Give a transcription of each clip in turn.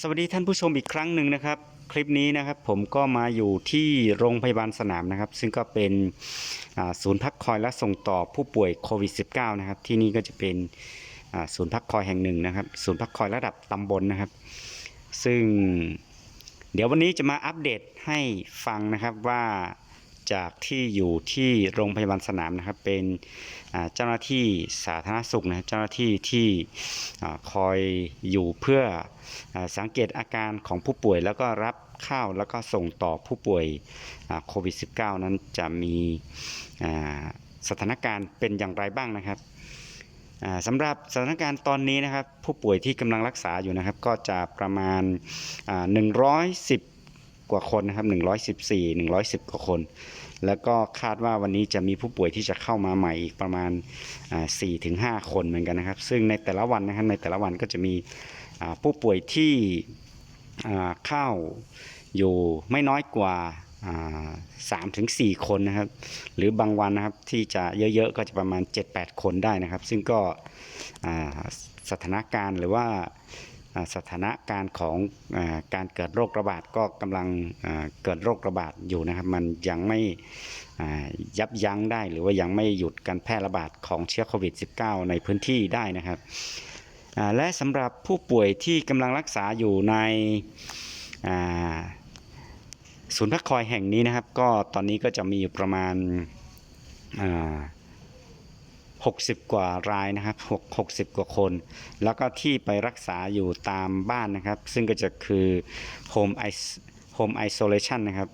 สวัสดีท่านผู้ชมอีกครั้งหนึ่งนะครับ คลิปนี้นะครับผมก็มาอยู่ที่โรงพยาบาลสนามนะครับ ซึ่งก็เป็นศูนย์พักคอยและส่งต่อผู้ป่วยโควิด -19 นะครับ ที่นี่ก็จะเป็นศูนย์พักคอยแห่งหนึ่งนะครับ ศูนย์พักคอยระดับตำบลนะครับ ซึ่งเดี๋ยววันนี้จะมาอัปเดตให้ฟังนะครับว่า จากที่อยู่ที่โรงพยาบาลสนามนะครับ เป็นเจ้าหน้าที่สาธารณสุขนะครับเจ้าหน้าที่ที่คอยอยู่เพื่ออสังเกตอาการของผู้ป่วยแล้วก็รับข้าวแล้วก็ส่งต่อผู้ป่วยโควิด -19 นั้นจะมีสถานการณ์เป็นอย่างไรบ้างนะครับสำหรับสถานการณ์ตอนนี้นะครับ ผู้ป่วยที่กำลังรักษาอยู่นะครับ ก็จะประมาณอ่า110 กว่าคนนะครับ 114 110 กว่าคน แล้วก็คาดว่าวันนี้จะมีผู้ป่วยที่จะเข้ามาใหม่อีกประมาณ4ถึง5คนเหมือนกันนะครับ ซึ่งในแต่ละวันนะครับในแต่ละวันก็จะมีผู้ป่วยที่เข้าอยู่ไม่น้อยกว่าสามถึงสี่คนนะครับ หรือบางวันนะครับที่จะเยอะๆก็จะประมาณ 7-8 คนได้นะครับ ซึ่งก็สถานการณ์หรือว่า สถานการณ์ของอการเกิดโรคระบาดก็กำลังเกิดโรคระบาดอยู่นะครับ มันยังไม่ยับยั้งได้ หรือว่ายังไม่หยุดการแพร่ระบาดของเชื้อโควิด -19 ในพื้นที่ได้นะครับและสำหรับผู้ป่วยที่กำลังรักษาอยู่ในศูนย์พักคอยแห่งนี้นะครับ ก็ตอนนี้ก็จะมีอยู่ประมาณา 60 กว่ารายนะครับ6 60 กว่าคน แล้วก็ที่ไปรักษาอยู่ตามบ้านนะครับ ซึ่งก็จะคือ home i โฮมไอโซเลชันนะครับ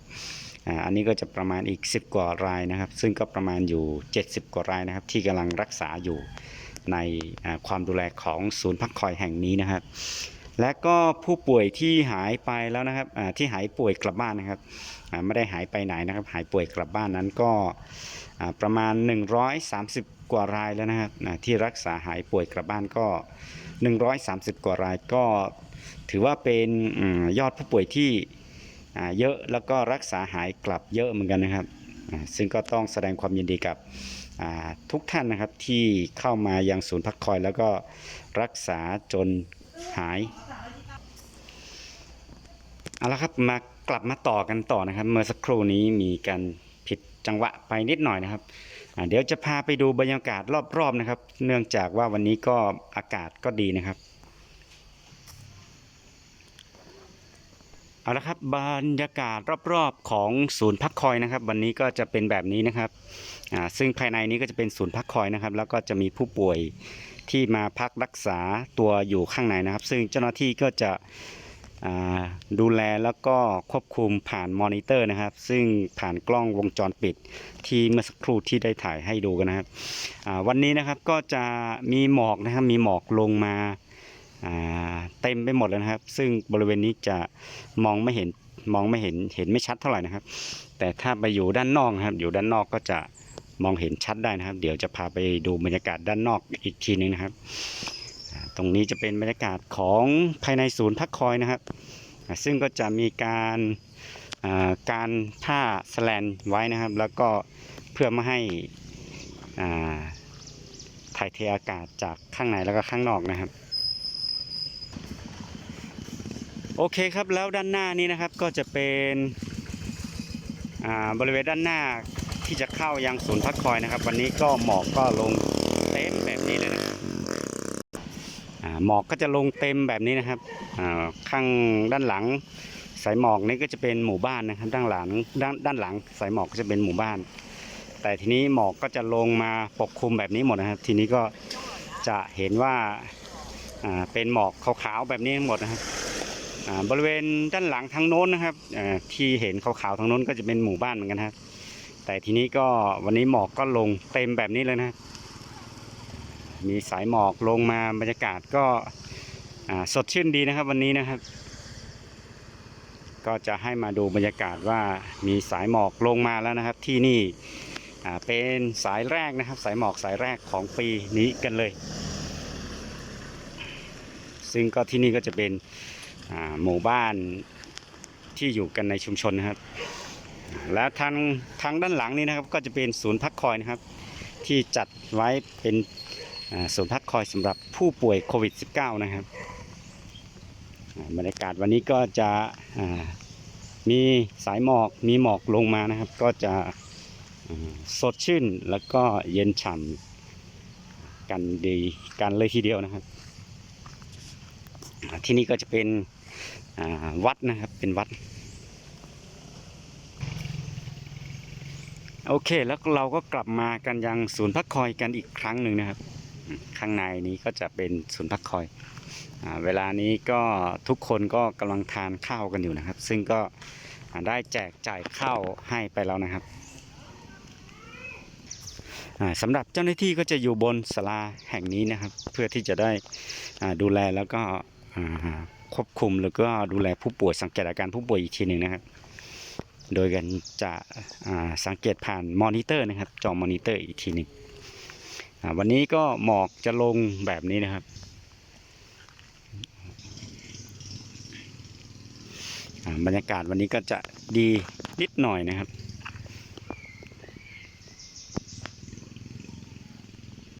อ่าอันนี้ก็จะประมาณอีก 10 กว่ารายนะครับ ซึ่งก็ประมาณอยู่ 70 กว่ารายนะครับ ที่กำลังรักษาอยู่ในความดูแลของศูนย์พักคอยแห่งนี้นะครับ และก็ผู้ป่วยที่หายไปแล้วนะครับที่หายป่วยกลับบ้านนะครับไม่ได้หายไปไหนนะครับ หายป่วยกลับบ้านนั้นก็อ่าประมาณ 130 กว่ารายแล้วนะครับที่รักษาหายป่วยกลับบ้านก็ 130 กว่ารายก็ถือว่าเป็นอยอดผู้ป่วยที่เยอะแล้วก็รักษาหายกลับเยอะเหมือนกันนะครับ ซึ่งก็ต้องแสดงความยินดีกับทุกท่านนะครับที่เข้ามายังศูนย์พักคอยแล้วก็รักษาจน หายเอาละครับมากลับมาต่อกันต่อนะครับ เมื่อสักครู่นี้มีการผิดจังหวะไปนิดหน่อยนะครับเดี๋ยวจะพาไปดูบรรยากาศรอบๆนะครับ เนื่องจากว่าวันนี้ก็อากาศก็ดีนะครับเอาละครับบรรยากาศรอบๆของศูนย์พักคอยนะครับ วันนี้ก็จะเป็นแบบนี้นะครับซึ่งภายในนี้ก็จะเป็นศูนย์พักคอยนะครับ แล้วก็จะมีผู้ป่วย ที่มาพักรักษาตัวอยู่ข้างในนะครับ ซึ่งเจ้าหน้าที่ก็จะดูแลแล้วก็ควบคุมผ่านมอนิเตอร์นะครับ ซึ่งผ่านกล้องวงจรปิดที่เมื่อสักครู่ที่ได้ถ่ายให้ดูกันนะครับวันนี้นะครับก็จะมีหมอกนะครับมีหมอกลงมาเต็มไปหมดเลยนะครับ ซึ่งบริเวณนี้จะมองไม่เห็นมองไม่เห็นเห็นไม่ชัดเท่าไหร่นะครับ แต่ถ้าไปอยู่ด้านนอกครับอยู่ด้านนอกก็จะ มองเห็นชัดได้นะครับ เดี๋ยวจะพาไปดูบรรยากาศด้านนอกอีกทีหนึงนะครับ ตรงนี้จะเป็นบรรยากาศของภายในศูนย์พักคอยนะครับ ซึ่งก็จะมีการการผ้าสแลนไว้นะครับ แล้วก็เพื่อไม่ให้าถ่ายเทอากาศจากข้างในแล้วก็ข้างนอกนะครับโอเคครับแล้วด้านหน้านี้นะครับก็จะเป็นบริเวณด้านหน้า ที่จะเข้ายังศูนย์พักคอยนะครับ วันนี้ก็หมอกก็ลงเต็มแบบนี้เลยนะหมอกก็จะลงเต็มแบบนี้นะครับข้างด้านหลังสายหมอกนี่ก็จะเป็นหมู่บ้านนะครับ ด้านหลังด้านด้านหลังสายหมอกก็จะเป็นหมู่บ้าน แต่ทีนี้หมอกก็จะลงมาปกคลุมแบบนี้หมดนะครับ ทีนี้ก็จะเห็นว่าเป็นหมอกขาวๆแบบนี้ทั้งหมดนะครับบริเวณด้านหลังทางโน้นนะครับที่เห็นขาวๆทางโน้นก็จะเป็นหมู่บ้านเหมือนกันครับ แต่ทีนี้ก็วันนี้หมอกก็ลงเต็มแบบนี้เลยนะ มีสายหมอกลงมาบรรยากาศก็สดชื่นดีนะครับ วันนี้นะครับ ก็จะให้มาดูบรรยากาศว่ามีสายหมอกลงมาแล้วนะครับ ที่นี่เป็นสายแรกนะครับ สายหมอกสายแรกของปีนี้กันเลย ซึ่งก็ที่นี่ก็จะเป็นหมู่บ้านที่อยู่กันในชุมชนนะครับ และทางทางด้านหลังนี้นะครับก็จะเป็นศูนย์พักคอยนะครับ ที่จัดไว้เป็นศูนย์พักคอยสำหรับผู้ป่วยโควิด -19 นะครับบรรยากาศวันนี้ก็จะมีสายหมอกมีหมอกลงมานะครับ ก็จะสดชื่นแล้วก็เย็นฉ่ำกันดีกันเลยทีเดียวนะครับ ที่นี่ก็จะเป็นวัดนะครับเป็นวัด โอเคแล้วเราก็กลับมากันยังศูนย์พักคอยกันอีกครั้งหนึ่งนะครับ ข้างในนี้ก็จะเป็นศูนย์พักคอยอเวลานี้ก็ทุกคนก็กำลังทานข้าวกันอยู่นะครับ ซึ่งก็ได้แจกจ่ายข้าวให้ไปแล้วนะครับอ่าสำหรับเจ้าหน้าที่ก็จะอยู่บนศาลาแห่งนี้นะครับ เพื่อที่จะได้ดูแลแล้วก็ควบคุมแล้วก็ดูแลผู้ป่วยสังเกตอาการผู้ป่วยอีกทีหนึ่งนะครับ โดยกันจะสังเกตผ่านมอนิเตอร์นะครับ จอมอนิเตอร์อีกทีหนึ่งวันนี้ก็หมอกจะลงแบบนี้นะครับบรรยากาศวันนี้ก็จะดีนิดหน่อยนะครับ